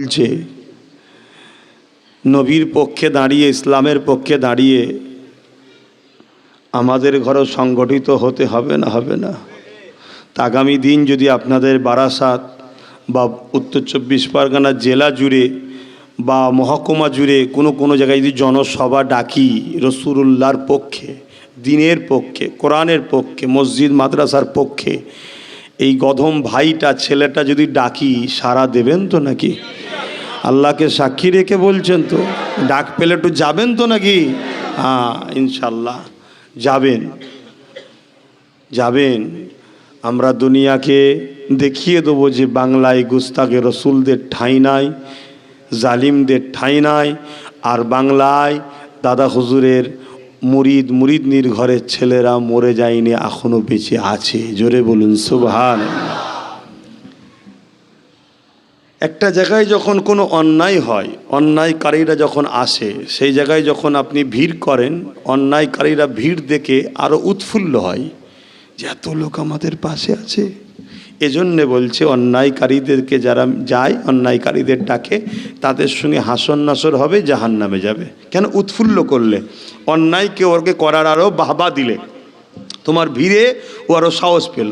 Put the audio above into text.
বলছে নবীর পক্ষে দাঁড়িয়ে, ইসলামের পক্ষে দাঁড়িয়ে আমাদের ঘরও সংগঠিত হতে হবে না হবে না। আগামী দিন যদি আপনাদের বারাসাত বা উত্তর চব্বিশ পরগনা জেলা জুড়ে বা মহকুমা জুড়ে কোনো কোনো জায়গায় যদি জনসভা ডাকি রসুরুল্লাহর পক্ষে, দিনের পক্ষে, কোরআনের পক্ষে, মসজিদ, মাদ্রাসার পক্ষে, এই গধম ভাইটা, ছেলেটা যদি ডাকি সারা দেবেন তো নাকি? আল্লাহকে সাক্ষী রেখে বলছেন তো, ডাক পেলে একটু যাবেন তো নাকি? হ্যাঁ ইনশাল্লাহ যাবেন। যাবেন। আমরা দুনিয়াকে দেখিয়ে দেবো যে বাংলায় গুস্তাকে রসুলদের ঠাঁই নাই, জালিমদের ঠাঁই নাই, আর বাংলায় দাদা হুজুরের মুরিদ, মুরিদনির ঘরের ছেলেরা মরে যায়নি এখনও বেঁচে আছে। জোরে বলুন সুবহান একটা জায়গায় যখন কোনো অন্যায় হয়, অন্যায়কারীরা যখন আসে, সেই জায়গায় যখন আপনি ভিড় করেন, অন্যায়কারীরা ভিড় দেখে আরও উৎফুল্ল হয়, যে এত লোক আমাদের পাশে আছে। এজন্যে বলছে, অন্যায়কারীদেরকে যারা যায়, অন্যায়কারীদের ডাকে, তাদের সঙ্গে হাসন নাসর হবে জাহান নামে যাবে। কেন উৎফুল্ল করলে? অন্যায়কে ওরকে করার আরও বাহবা দিলে। তোমার ভিড়ে ও আরও সাহস পেল।